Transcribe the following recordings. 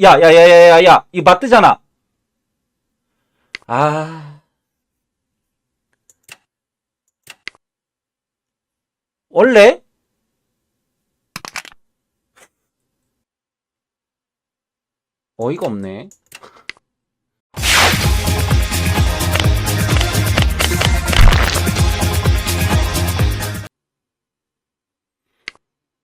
야, 야, 야, 야, 야, 야, 이거 맞대잖아. 아. 원래? 어이가 없네.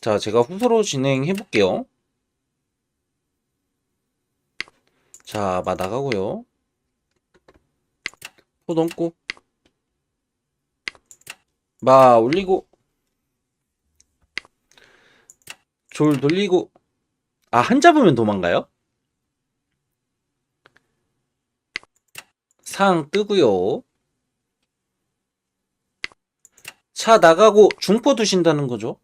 자, 제가 후소로 진행해 볼게요. 자, 마 나가고요. 포 넘고. 마 올리고. 졸 돌리고. 아, 한 잡으면 도망가요? 상 뜨고요. 차 나가고 중포 두신다는 거죠.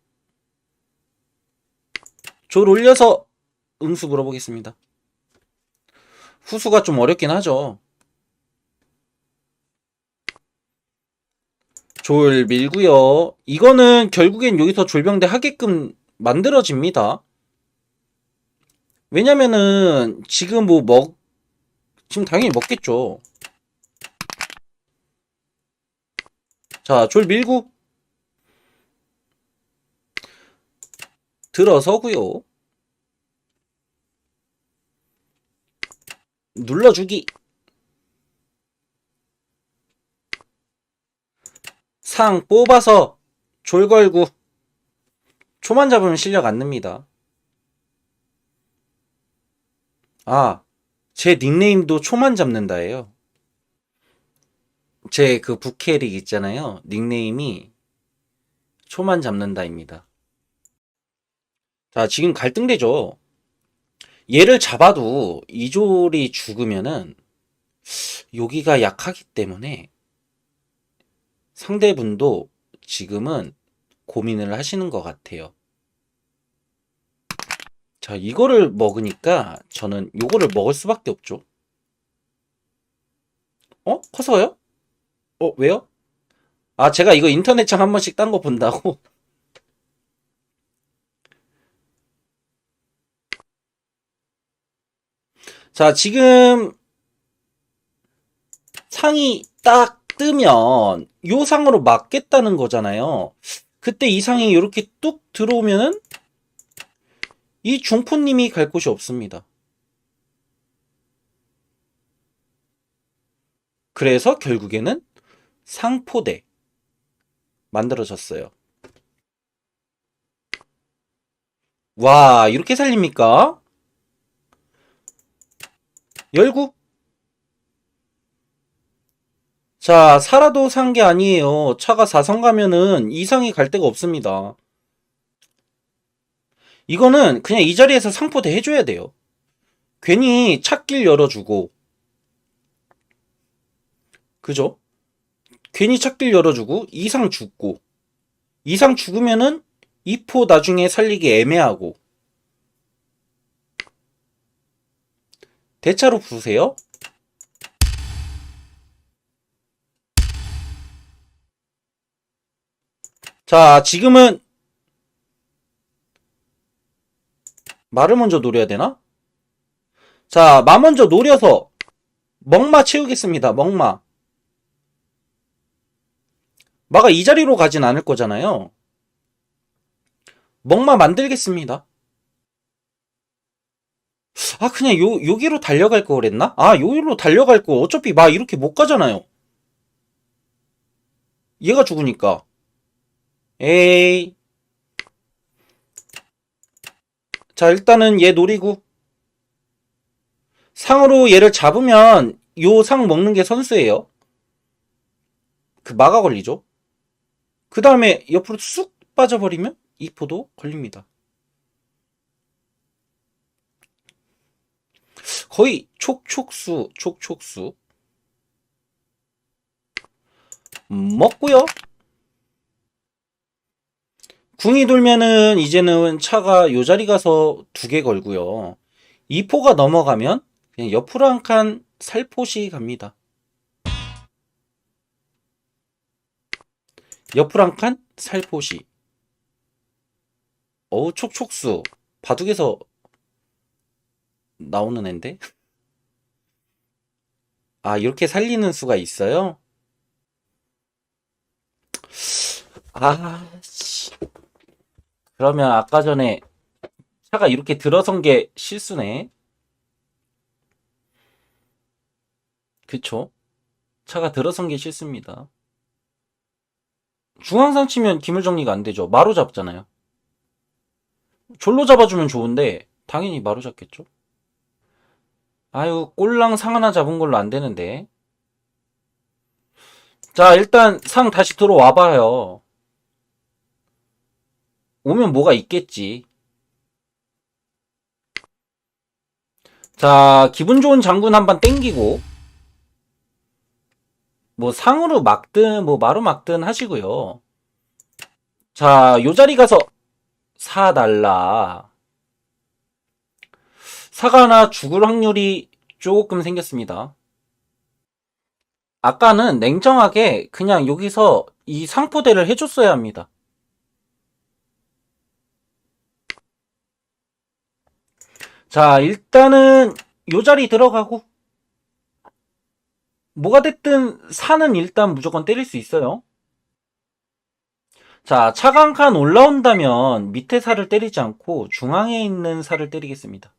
졸 올려서 응수 물어보겠습니다. 후수가 좀 어렵긴 하죠. 졸 밀고요. 이거는 결국엔 여기서 졸병대 하게끔 만들어집니다. 왜냐면은 지금 뭐 먹, 지금 당연히 먹겠죠. 자, 졸 밀고 들어서고요. 눌러주기. 상 뽑아서 졸 걸고 초만 잡으면 실력 안 납니다. 아, 제 닉네임도 초만 잡는다예요. 제 그 부캐릭 있잖아요. 닉네임이 초만 잡는다입니다. 자, 지금 갈등되죠. 얘를 잡아도 이졸이 죽으면은 여기가 약하기 때문에 상대분도 지금은 고민을 하시는 것 같아요. 자, 이거를 먹으니까 저는 요거를 먹을 수밖에 없죠. 어? 커서요? 어, 왜요? 아, 제가 이거 인터넷창 한 번씩 딴 거 본다고? 자, 지금 상이 딱 뜨면 요 상으로 맞겠다는 거잖아요. 그때 이 상이 이렇게 뚝 들어오면은 이 중포님이 갈 곳이 없습니다. 그래서 결국에는 상포대 만들어졌어요. 와, 이렇게 살립니까? 열구? 자, 살아도 산 게 아니에요. 차가 4성 가면은 이상이 갈 데가 없습니다. 이거는 그냥 이 자리에서 상포대 해줘야 돼요. 괜히 찾길 열어주고. 그죠? 괜히 찾길 열어주고, 이상 죽고. 이상 죽으면은 이포 나중에 살리기 애매하고. 대차로 부세요. 자, 지금은 말을 먼저 노려야 되나? 자, 마 먼저 노려서 먹마 채우겠습니다. 먹마. 마가 이 자리로 가진 않을 거잖아요. 먹마 만들겠습니다. 아, 그냥 요, 여기로 달려갈 거 그랬나? 아, 여기로 달려갈 거. 어차피 마 이렇게 못 가잖아요. 얘가 죽으니까. 에이. 자, 일단은 얘 노리고. 상으로 얘를 잡으면 요 상 먹는 게 선수예요. 그 마가 걸리죠. 그 다음에 옆으로 쑥 빠져버리면 이 포도 걸립니다. 거의 촉촉수, 촉촉수. 먹고요. 궁이 돌면은 이제는 차가 요 자리 가서 두 개 걸고요. 2포가 넘어가면 그냥 옆으로 한 칸 살포시 갑니다. 옆으로 한 칸 살포시. 어우 촉촉수. 바둑에서 나오는 앤데? 아, 이렇게 살리는 수가 있어요? 아, 씨. 그러면 아까 전에 차가 이렇게 들어선 게 실수네. 그쵸? 차가 들어선 게 실수입니다. 중앙상 치면 기물 정리가 안 되죠. 마로 잡잖아요. 졸로 잡아주면 좋은데 당연히 마로 잡겠죠. 아유 꼴랑 상 하나 잡은 걸로 안 되는데. 자 일단 상 다시 들어와 봐요. 오면 뭐가 있겠지. 자 기분 좋은 장군 한번 땡기고 뭐 상으로 막든 뭐 마로 막든 하시고요. 자, 요 자리 가서 사달라. 사가 하나 죽을 확률이 조금 생겼습니다. 아까는 냉정하게 그냥 여기서 이 상포대를 해줬어야 합니다. 자, 일단은 요 자리 들어가고 뭐가 됐든 사는 일단 무조건 때릴 수 있어요. 자, 차강칸 올라온다면 밑에 살을 때리지 않고 중앙에 있는 살을 때리겠습니다.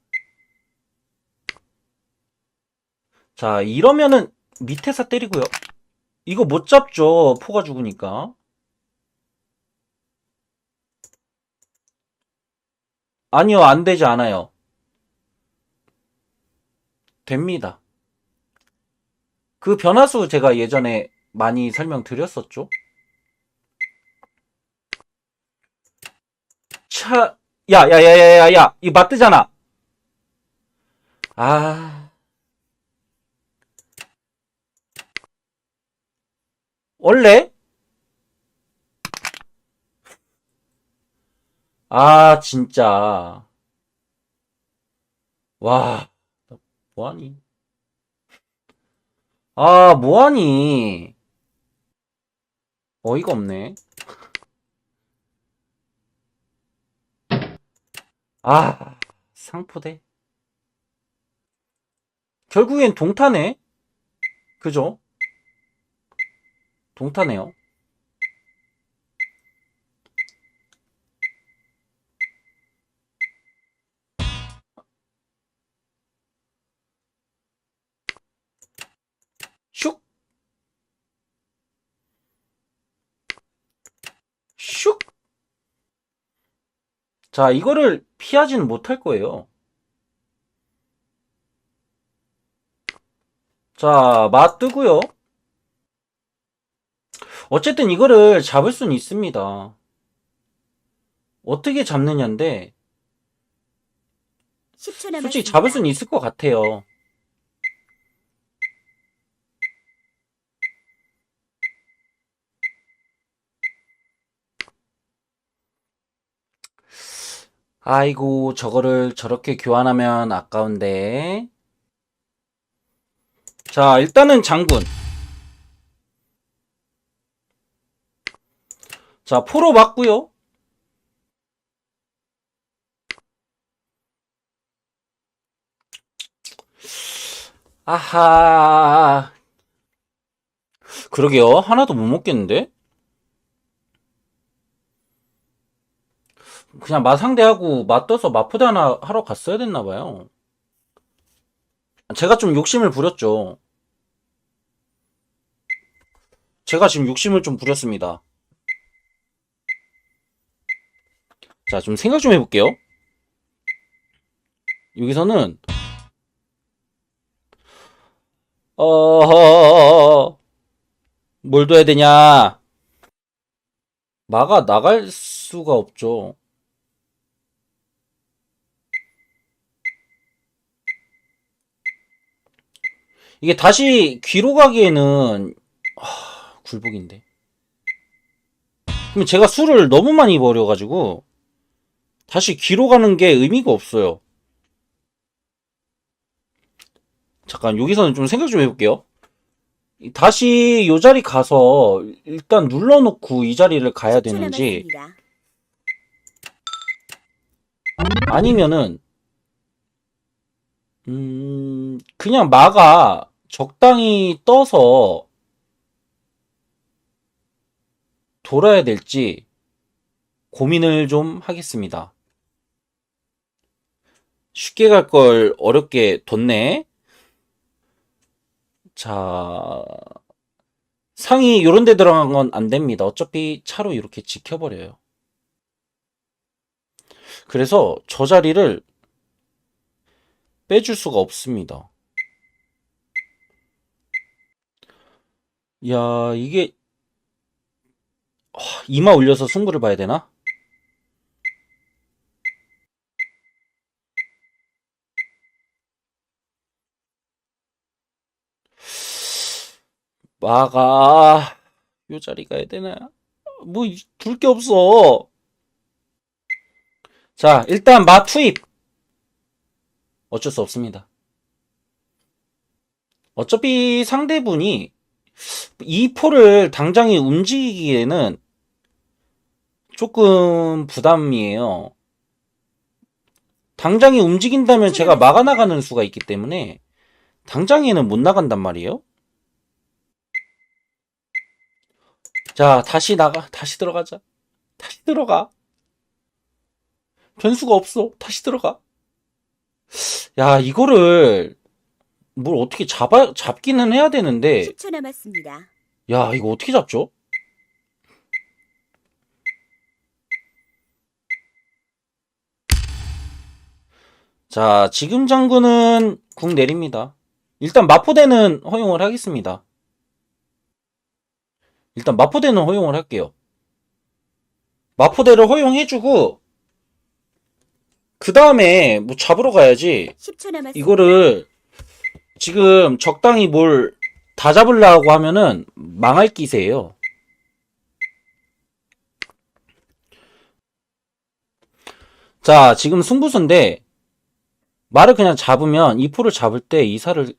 자, 이러면은 밑에 사 때리고요. 이거 못 잡죠. 포가 죽으니까. 아니요, 안 되지 않아요. 됩니다. 그 변화수 제가 예전에 많이 설명드렸었죠. 차, 야, 야, 야, 야, 야, 야, 이 맞뜨잖아. 아. 원래? 아, 진짜. 와, 나 뭐하니? 아, 뭐하니? 어이가 없네. 아, 상포대. 결국엔 동타네? 그죠? 동타네요. 슉! 슉! 자, 이거를 피하지는 못할 거예요. 자, 맛 뜨고요. 어쨌든 이거를 잡을 수는 있습니다. 어떻게 잡느냐인데, 10초 남았습니다. 솔직히 잡을 수는 있을 것 같아요. 아이고, 저거를 저렇게 교환하면 아까운데. 자, 일단은 장군. 자, 포로 맞고요. 아하. 그러게요. 하나도 못 먹겠는데? 그냥 마상대하고 맞떠서 마포대 하나 하러 갔어야 됐나 봐요. 제가 좀 욕심을 부렸죠. 제가 지금 욕심을 좀 부렸습니다. 자, 좀 생각 좀 해볼게요. 여기서는 어, 뭘 둬야 되냐? 마가 나갈 수가 없죠. 이게 다시 귀로 가기에는 하, 굴복인데. 그럼 제가 술을 너무 많이 버려가지고 다시 귀로 가는 게 의미가 없어요. 잠깐 여기서는 좀 생각 좀 해볼게요. 다시 요 자리 가서 일단 눌러놓고 이 자리를 가야 10초 되는지. 아니면은 음, 그냥 마가 적당히 떠서 돌아야 될지 고민을 좀 하겠습니다. 쉽게 갈 걸 어렵게 뒀네. 자, 상이 요런 데 들어간 건 안 됩니다. 어차피 차로 이렇게 지켜버려요. 그래서 저 자리를 빼줄 수가 없습니다. 야, 이게 아, 이마 올려서 승부를 봐야 되나? 마가 요 자리 가야 되나? 뭐 둘 게 없어. 자, 일단 마 투입. 어쩔 수 없습니다. 어차피 상대분이 이 포를 당장에 움직이기에는 조금 부담이에요. 당장에 움직인다면 제가 막아 나가는 수가 있기 때문에 당장에는 못 나간단 말이에요. 자, 다시 나가. 다시 들어가자. 다시 들어가. 변수가 없어. 다시 들어가. 야, 이거를 뭘 어떻게 잡아 잡기는 해야 되는데 10초 남았습니다. 야, 이거 어떻게 잡죠? 자, 지금 장군은 궁 내립니다. 일단 마포대는 허용을 하겠습니다. 일단 마포대는 허용을 할게요. 마포대를 허용해주고 그 다음에 뭐 잡으러 가야지. 10초 남았습니다. 이거를 지금 적당히 뭘 다 잡으려고 하면은 망할 기세예요. 자, 지금 승부수인데 말을 그냥 잡으면 이 포를 잡을 때 이사를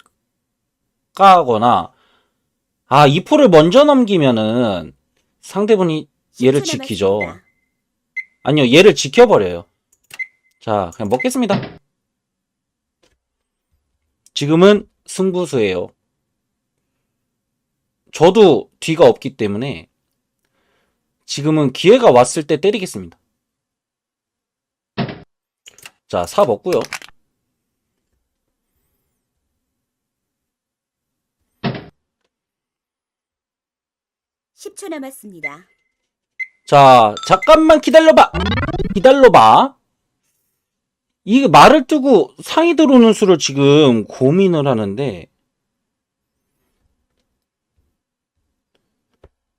까거나 아, 이 포를 먼저 넘기면은 상대분이 얘를 10초 지키죠. 아니요, 얘를 지켜버려요. 자, 그냥 먹겠습니다. 지금은 승부수예요. 저도 뒤가 없기 때문에 지금은 기회가 왔을 때 때리겠습니다. 자, 사 먹고요. 10초 남았습니다. 자, 잠깐만 기다려봐. 기다려봐. 이게 말을 뜨고 상이 들어오는 수를 지금 고민을 하는데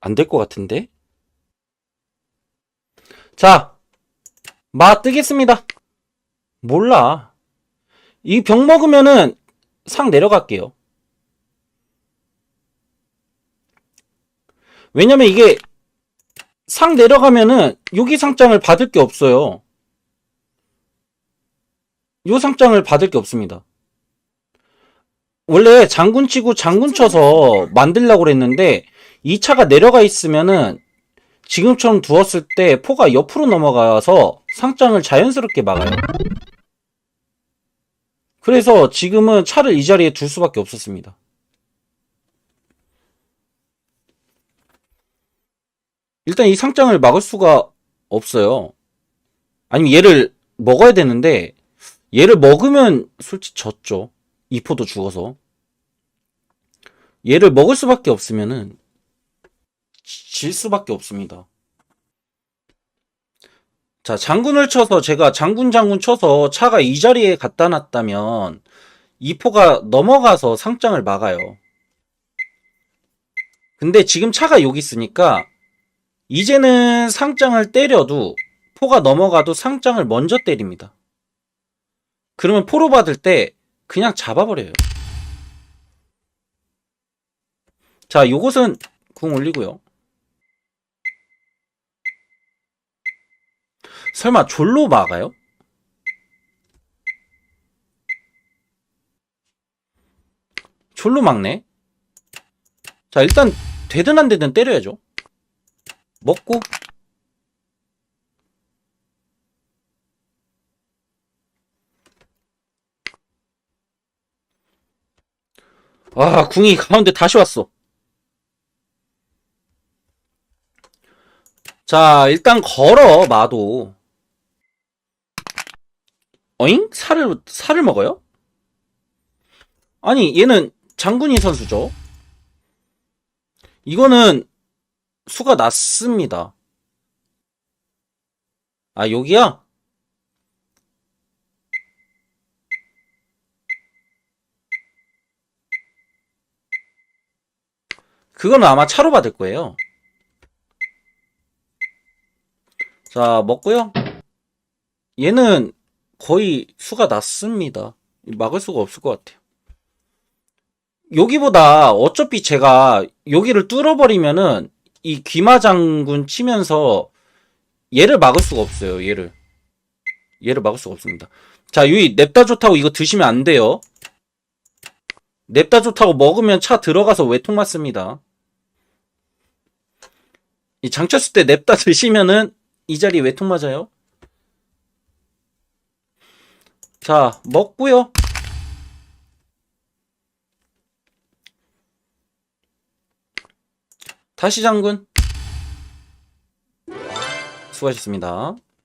안 될 것 같은데? 자, 마 뜨겠습니다. 몰라. 이 병 먹으면은 상 내려갈게요. 왜냐면 이게 상 내려가면은 여기 상장을 받을 게 없어요. 요 상장을 받을 게 없습니다. 원래 장군 치고 장군 쳐서 만들려고 그랬는데 이 차가 내려가 있으면은 지금처럼 두었을 때 포가 옆으로 넘어가서 상장을 자연스럽게 막아요. 그래서 지금은 차를 이 자리에 둘 수밖에 없었습니다. 일단 이 상장을 막을 수가 없어요. 아니면 얘를 먹어야 되는데 얘를 먹으면 솔직히 졌죠. 이 포도 죽어서. 얘를 먹을 수밖에 없으면은 질 수밖에 없습니다. 자, 장군을 쳐서 제가 장군 장군 쳐서 차가 이 자리에 갖다 놨다면 이 포가 넘어가서 상장을 막아요. 근데 지금 차가 여기 있으니까 이제는 상장을 때려도 포가 넘어가도 상장을 먼저 때립니다. 그러면 포로 받을 때 그냥 잡아버려요. 자, 요것은 궁 올리고요. 설마 졸로 막아요? 졸로 막네? 자, 일단 되든 안 되든 때려야죠. 먹고 아, 궁이 가운데 다시 왔어. 자, 일단 걸어, 마도. 어잉? 살을, 살을 먹어요? 아니, 얘는 장군이 선수죠. 이거는 수가 낮습니다. 아, 여기야? 그건 아마 차로 받을 거예요. 자, 먹고요. 얘는 거의 수가 낮습니다. 막을 수가 없을 것 같아요. 여기보다 어차피 제가 여기를 뚫어버리면은 이 귀마 장군 치면서 얘를 막을 수가 없어요. 얘를. 얘를 막을 수가 없습니다. 자, 여기 냅다 좋다고 이거 드시면 안 돼요. 냅다 좋다고 먹으면 차 들어가서 외통 맞습니다. 이 장쳤을 때 냅다 드시면은 이 자리에 외통 맞아요. 자, 먹고요. 다시 장군. 수고하셨습니다.